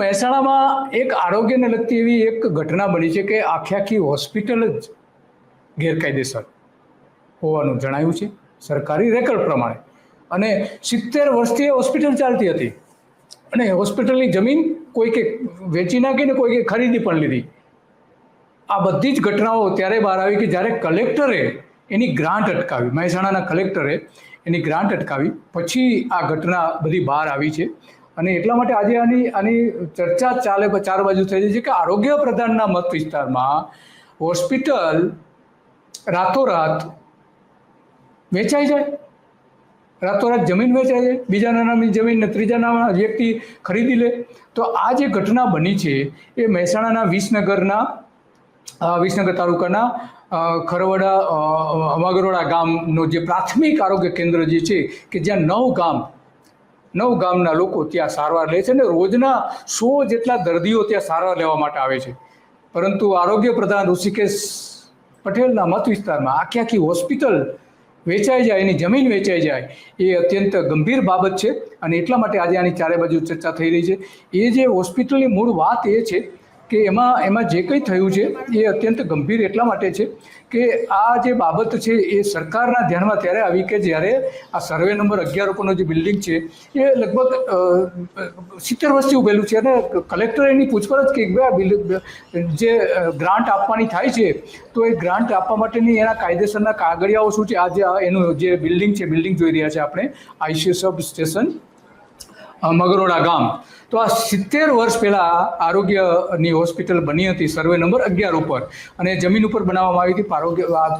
મહેસાણામાં એક આરોગ્યને લગતી એવી એક ઘટના બની છે કે આખી આખી હોસ્પિટલ જ ગેરકાયદેસર હોવાનું જણાયું છે સરકારી રેકર્ડ પ્રમાણે. અને સિત્તેર વર્ષથી એ હોસ્પિટલ ચાલતી હતી. અને હોસ્પિટલની જમીન કોઈકે વેચી નાખીને કોઈકે ખરીદી પણ લીધી. આ બધી જ ઘટનાઓ ત્યારે બહાર આવી કે જ્યારે કલેક્ટરે એની ગ્રાન્ટ અટકાવી, મહેસાણાના કલેક્ટરે એની ગ્રાન્ટ અટકાવી. પછી આ ઘટના બધી બહાર આવી છે. અને એટલા માટે આજે આની આની ચર્ચા ચાલે ચાર બાજુ થઈ રહી છે કે આરોગ્ય પ્રધાનના મત વિસ્તારમાં હોસ્પિટલ રાતોરાત વેચાઈ જાય. રાતોરાત જમીન વેચાય છે બીજાના નામની જમીન ને ત્રીજા નામના વ્યક્તિ ખરીદી લે. તો આ જે ઘટના બની છે એ મહેસાણાના વિસનગરના વિસનગર તાલુકાના ખરવડા અમાગરોડા ગામનો જે પ્રાથમિક આરોગ્ય કેન્દ્ર જે છે કે જ્યાં નવ ગામ નવ ગામના લોકો ત્યાં સારવાર લે છે અને રોજના સો જેટલા દર્દીઓ ત્યાં સારવાર લેવા માટે આવે છે. પરંતુ આરોગ્ય પ્રધાન ઋષિકેશ પટેલના મત વિસ્તારમાં આખી આખી હોસ્પિટલ વેચાઈ જાય, એની જમીન વેચાઈ જાય, એ અત્યંત ગંભીર બાબત છે અને એટલા માટે આજે આની ચારે બાજુ ચર્ચા થઈ રહી છે. એ જે હોસ્પિટલની મૂળ વાત એ છે કે એમાં એમાં જે કંઈ થયું છે એ અત્યંત ગંભીર એટલા માટે છે કે આ જે બાબત છે એ સરકારના ધ્યાનમાં ત્યારે આવી કે જ્યારે આ સર્વે નંબર અગિયાર ઉપરનો જે બિલ્ડિંગ છે, એ લગભગ સિત્તેર વર્ષથી ઉભેલું છે અને કલેક્ટરે એની પૂછપરછ કે ભાઈ જે ગ્રાન્ટ આપવાની થાય છે, તો એ ગ્રાન્ટ આપવા માટેની એના કાયદેસરના કાગળિયાઓ શું છે? આ જે એનું જે બિલ્ડિંગ છે, બિલ્ડિંગ જોઈ રહ્યા છે આપણે આઈસી સબ સ્ટેશન મગરોડા ગામ. તો આ સિત્તેર વર્ષ પહેલાં આરોગ્યની હોસ્પિટલ બની હતી, સર્વે નંબર અગિયાર ઉપર. અને જમીન ઉપર બનાવવામાં આવી હતી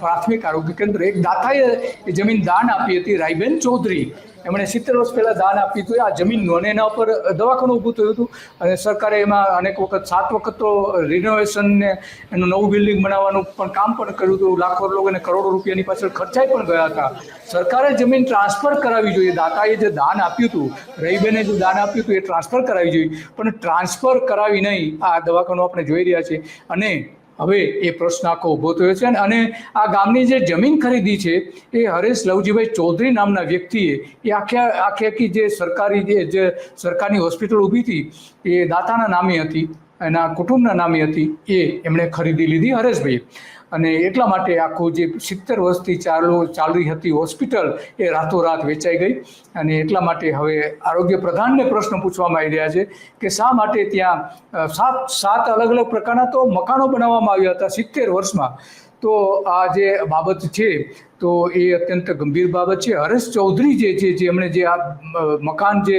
પ્રાથમિક આરોગ્ય કેન્દ્ર. એક દાતાએ જમીન દાન આપી હતી રાયબેન ચૌધરી. એમણે સિત્તેર વર્ષ પહેલાં દાન આપ્યું હતું. આ જમીનનું અને એના ઉપર દવાખાનું ઊભું થયું હતું અને સરકારે એમાં અનેક વખત સાત વખત તો રિનોવેશનને એનું નવું બિલ્ડિંગ બનાવવાનું પણ કામ પણ કર્યું હતું. લાખો લોકોને કરોડો રૂપિયાની પાછળ ખર્ચાઈ પણ ગયા હતા. સરકારે જમીન ટ્રાન્સફર કરાવવી જોઈએ. દાતાએ જે દાન આપ્યું હતું, રહીબેને જે દાન આપ્યું હતું, એ ટ્રાન્સફર કરાવવી જોઈએ. પણ ટ્રાન્સફર કરાવી નહીં. આ દવાખાનું આપણે જોઈ રહ્યા છીએ. અને હવે એ પ્રશ્ન આખો ઊભો થયો છે અને આ ગામની જે જમીન ખરીદી છે, એ હરેશ લવજીભાઈ ચૌધરી નામના વ્યક્તિએ એ આખ્યા આખી આખી જે સરકારી જે સરકારની હોસ્પિટલ ઊભી હતી, એ દાતાના નામે હતી. એના કુટુંબના નામે હતી, એ એમણે ખરીદી લીધી હરેશભાઈએ. અને એટલા માટે આખું જે સિત્તેર વર્ષથી ચાલુ, ચાલી હતી હોસ્પિટલ, એ રાતોરાત વેચાઈ ગઈ. અને એટલા માટે હવે આરોગ્ય પ્રધાનને પ્રશ્ન પૂછવામાં આવી રહ્યા છે કે શા માટે ત્યાં સાત સાત અલગ અલગ પ્રકારના તો મકાનો બનાવવામાં આવ્યા હતા સિત્તેર વર્ષમાં. તો આ જે બાબત છે, તો એ અત્યંત ગંભીર બાબત છે. હરેશ ચૌધરી જે છે, જે એમણે જે આ મકાન જે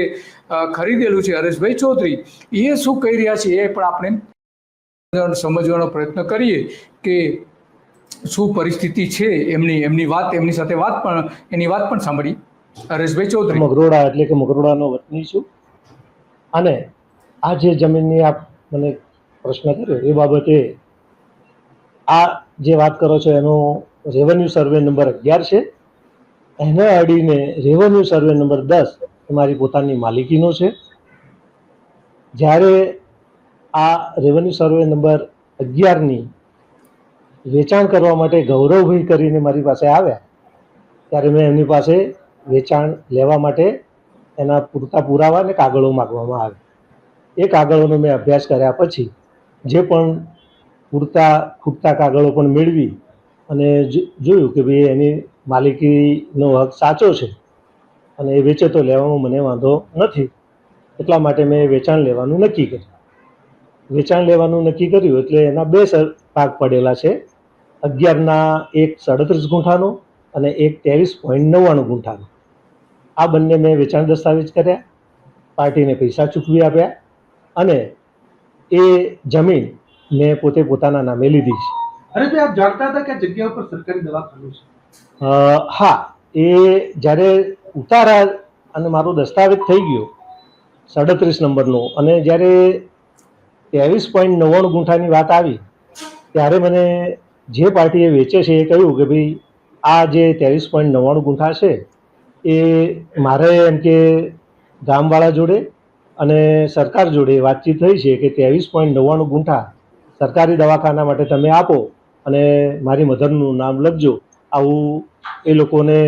ખરીદેલું છે, હરેશભાઈ ચૌધરી, એ શું કહી રહ્યા છે એ પણ આપણે સમજવાનો પ્રયત્ન કરીએ કે શું પરિસ્થિતિ છે એમની એમની વાત, એમની સાથે વાત પણ, એની વાત પણ સાંભળી. હરેશભાઈ ચૌધરી. મગરોડા એટલે કે મગરોડાનો વતની છું. અને આ જે જમીનની આપ મને પ્રશ્ન કર્યો, એ બાબતે આ જે વાત કરો છો, એનો રેવન્યુ સર્વે નંબર અગિયાર છે. એને અડીને રેવન્યુ સર્વે નંબર દસ એ મારી પોતાની માલિકીનો છે. જ્યારે આ રેવન્યુ સર્વે નંબર અગિયારની વેચાણ કરવા માટે ગૌરવભાઈ કરીને મારી પાસે આવ્યા, ત્યારે મેં એમની પાસે વેચાણ લેવા માટે એના પૂરતા પુરાવા અને કાગળો માગવામાં આવે એ કાગળોનો મેં અભ્યાસ કર્યા પછી, જે પણ પૂરતા ખૂટતા કાગળો પણ મેળવી અને જોયું કે ભાઈ એની માલિકીનો હક સાચો છે અને એ વેચે તો લેવામાં મને વાંધો નથી. એટલા માટે મેં વેચાણ લેવાનું નક્કી કર્યું. વેચાણ લેવાનું નક્કી કર્યું એટલે એના બે ભાગ પડેલા છે. અગિયારના એક સાડત્રીસ ગુંઠાનો અને એક ત્રેવીસ પોઈન્ટ નવ્વાણું ગુંઠાનો. આ બંને મેં વેચાણ દસ્તાવેજ કર્યા, પાર્ટીને પૈસા ચૂકવી આપ્યા અને એ જમીન મેં પોતે પોતાના નામે લીધી છે. અરે ભાઈ આપ જાણતા હતા કે જગ્યા ઉપર સરકારી દવાખાનું છે? હા એ જ્યારે ઉતારા અને મારો દસ્તાવેજ થઈ ગયો સાડત્રીસ નંબરનો અને જ્યારે ત્રેવીસ પોઈન્ટ નવ્વાણું ગુંઠાની વાત આવી ત્યારે મને જે પાર્ટીએ વેચે છે એ કહ્યું કે ભાઈ આ જે ત્રેવીસ પોઈન્ટ નવ્વાણું ગુંઠા છે એ મારે એમ કે ગામવાળા જોડે અને સરકાર જોડે વાતચીત થઈ છે કે ત્રેવીસ પોઈન્ટ નવ્વાણું ગુંઠા સરકારી દવાખાના માટે તમે આપો અને મારી મધરનું નામ લખજો. આવું એ લોકોને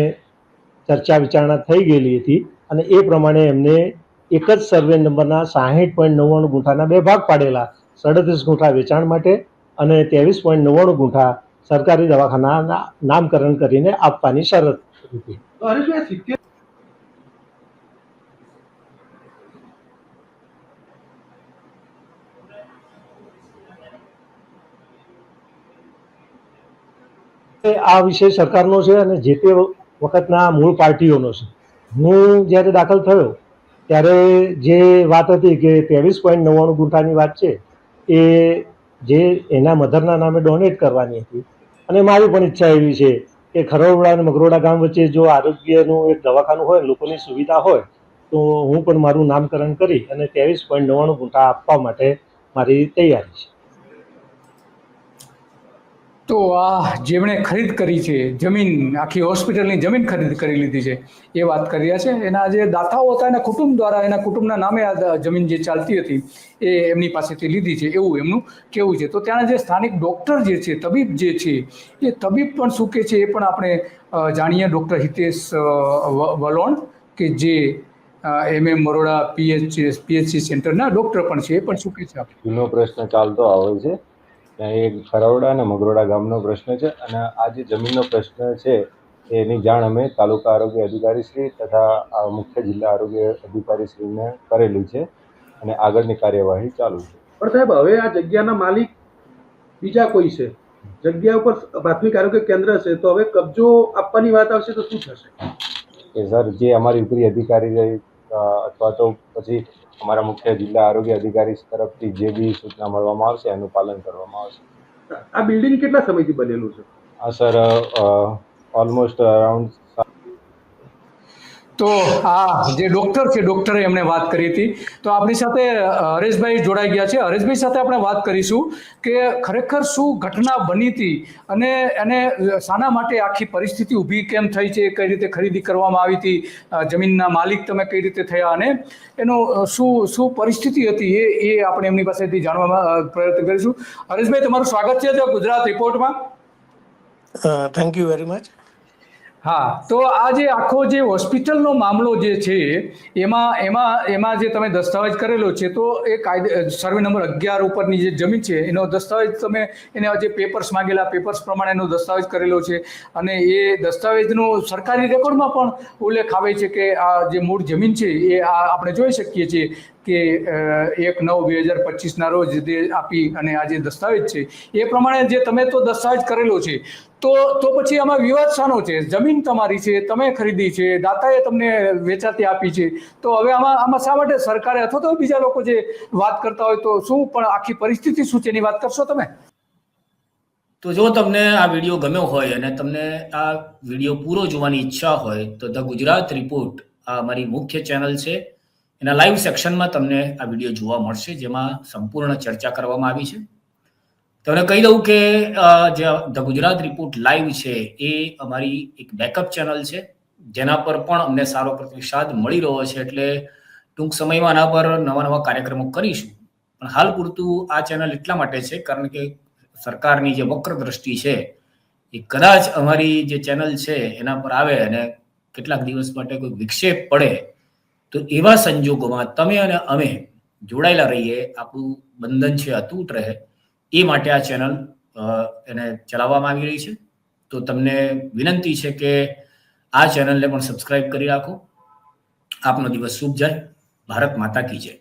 ચર્ચા વિચારણા થઈ ગયેલી હતી અને એ પ્રમાણે એમને એક જ સર્વે નંબરના સાહીઠ પોઈન્ટ નવ્વાણું ગુંઠાના બે ભાગ પાડેલા. સડત્રીસ ગુંઠા વેચાણ માટે અને ત્રેવીસ પોઈન્ટ નવ્વાણું ગુંઠા સરકારી દવાખાના નામકરણ કરીને આપવાની શરત. રૂપી આ વિષય સરકારનો છે અને જે તે વખતના મૂળ પાર્ટીઓનો છે. હું જ્યારે દાખલ થયો, ત્યારે જે વાત હતી કે ત્રેવીસ પોઈન્ટ નવ્વાણું ગુંઠાની વાત છે, એ જે એના મધરના નામે ડોનેટ કરવાની હતી. અને મારી પણ ઈચ્છા એવી છે કે ખરોડા અને મગરોડા ગામ વચ્ચે જો આરોગ્યનું એક દવાખાનું હોય, લોકોની સુવિધા હોય, તો હું પણ મારું નામકરણ કરી અને ત્રેવીસ પોઈન્ટ નવ્વાણું ગુંઠા આપવા માટે મારી તૈયારી છે. તો આ જેમણે ખરીદ કરી છે, જમીન, આખી હોસ્પિટલની જમીન ખરીદ કરી લીધી છે, એ વાત કરી રહ્યા છે. એના જે દાતાઓ હતા, એના કુટુંબ દ્વારા, એના કુટુંબના નામે આ જમીન જે ચાલતી હતી, એ એમની પાસેથી લીધી છે, એવું એમનું કેવું છે. તો ત્યાંના જે સ્થાનિક ડૉક્ટર જે છે, તબીબ જે છે, એ તબીબ પણ શું કે છે એ પણ આપણે જાણીએ. ડૉક્ટર હિતેશ વલોણ કે જે M. M. Maroda PH PHC સેન્ટરના ડૉક્ટર પણ છે, એ પણ શું કે છે? જૂનો પ્રશ્ન ચાલતો આવે છે. એક ખરવડા અને મગરોડા ગામનો પ્રશ્ન છે અને આ જે જમીનનો પ્રશ્ન છે એની જાણ અમે તાલુકા આરોગ્ય અધિકારી શ્રી તથા મુખ્ય જિલ્લા આરોગ્ય અધિકારી શ્રીને કરેલી છે અને આગળની કાર્યવાહી ચાલુ છે. પણ સાહેબ હવે આ જગ્યાના માલિક બીજા કોઈ છે? જગ્યા ઉપર પ્રાથમિક આરોગ્ય કેન્દ્ર છે તો હવે કબજો આપવાની વાત આવશે તો શું થશે? કે સર જે અમારી ઉપરી અધિકારી રહી અથવા તો પછી અમારા મુખ્ય જિલ્લા આરોગ્ય અધિકારી તરફથી જે બી સૂચના મળવામાં આવશે એનું પાલન કરવામાં આવશે. આ બિલ્ડિંગ કેટલા સમયથી બનેલું છે? આ સર ઓલમોસ્ટ અરાઉન્ડ તો આ જે ડોક્ટર છે, ડોક્ટરે એમણે વાત કરી હતી. તો આપણી સાથે હરેશભાઈ જોડાઈ ગયા છે. હરેશભાઈ સાથે આપણે વાત કરીશું કે ખરેખર શું ઘટના બની હતી અને એને શાના માટે આખી પરિસ્થિતિ ઊભી કેમ થઈ છે, કઈ રીતે ખરીદી કરવામાં આવી હતી જમીનના માલિક તમે કઈ રીતે થયા અને એનો શું શું પરિસ્થિતિ હતી એ એ આપણે એમની પાસેથી જાણવામાં પ્રયત્ન કરીશું. હરેશભાઈ, તમારું સ્વાગત છે ગુજરાત રિપોર્ટમાં. થેન્ક યુ વેરી મચ હા. તો આ જે આખો જે હોસ્પિટલનો મામલો જે છે, એમાં એમાં એમાં જે તમે દસ્તાવેજ કરેલો છે, તો એ કાયદે સર્વે નંબર અગિયાર ઉપરની જે જમીન છે, એનો દસ્તાવેજ તમે, એને જે પેપર્સ માંગેલા, પેપર્સ પ્રમાણે એનો દસ્તાવેજ કરેલો છે. અને એ દસ્તાવેજનો સરકારી રેકોર્ડમાં પણ ઉલ્લેખ આવે છે કે આ જે મૂળ જમીન છે, એ આ આપણે જોઈ શકીએ છીએ કે એક નવ બે હજાર પચીસના રોજ જે આપી અને આ જે દસ્તાવેજ છે, એ પ્રમાણે જે તમે તો દસ્તાવેજ કરેલો છે તો તો પછી આમાં વિવાદ શાનો છે? જમીન તમારી છે, તમે ખરીદી છે, દાતાએ તમને વેચાતી આપી છે. તો હવે આમાં આમાં શા માટે સરકારે અથવા તો બીજા લોકો જે વાત કરતા હોય તો શું પણ આખી પરિસ્થિતિ શું છે એની વાત કરશો તમે? તો જો તમને આ વીડિયો ગમ્યો હોય અને તમને આ વીડિયો પૂરો જોવાની ઈચ્છા હોય તો ધ ગુજરાત રિપોર્ટ આ અમારી મુખ્ય ચેનલ છે. એના લાઈવ સેક્શનમાં તમને આ વીડિયો જોવા મળશે, જેમાં સંપૂર્ણ ચર્ચા કરવામાં આવી છે. તમને કહી દઉં કે જે ધ ગુજરાત રિપોર્ટ લાઈવ છે એ અમારી એક બેકઅપ ચેનલ છે, જેના પર પણ અમને સારો પ્રતિસાદ મળી રહ્યો છે એટલે ટૂંક સમયમાં આના પર નવા નવા કાર્યક્રમો કરીશું. પણ હાલ પૂરતું આ ચેનલ એટલા માટે છે, કારણ કે સરકારની જે વક્ર દ્રષ્ટિ છે એ કદાચ અમારી જે ચેનલ છે એના પર આવે અને કેટલાક દિવસ માટે કોઈ વિક્ષેપ પડે, તો એવા સંજોગોમાં તમે અને અમે જોડાયેલા રહીએ, આપણું બંધન છે, અતૂટ રહે. એ માટે આ ચેનલ એને ચલાવવામાં આવી રહી છે. તો તમને વિનંતી છે કે આ ચેનલને પણ સબસ્ક્રાઇબ કરી રાખો. આપનો દિવસ શુભ જાય. ભારત માતા કી જય.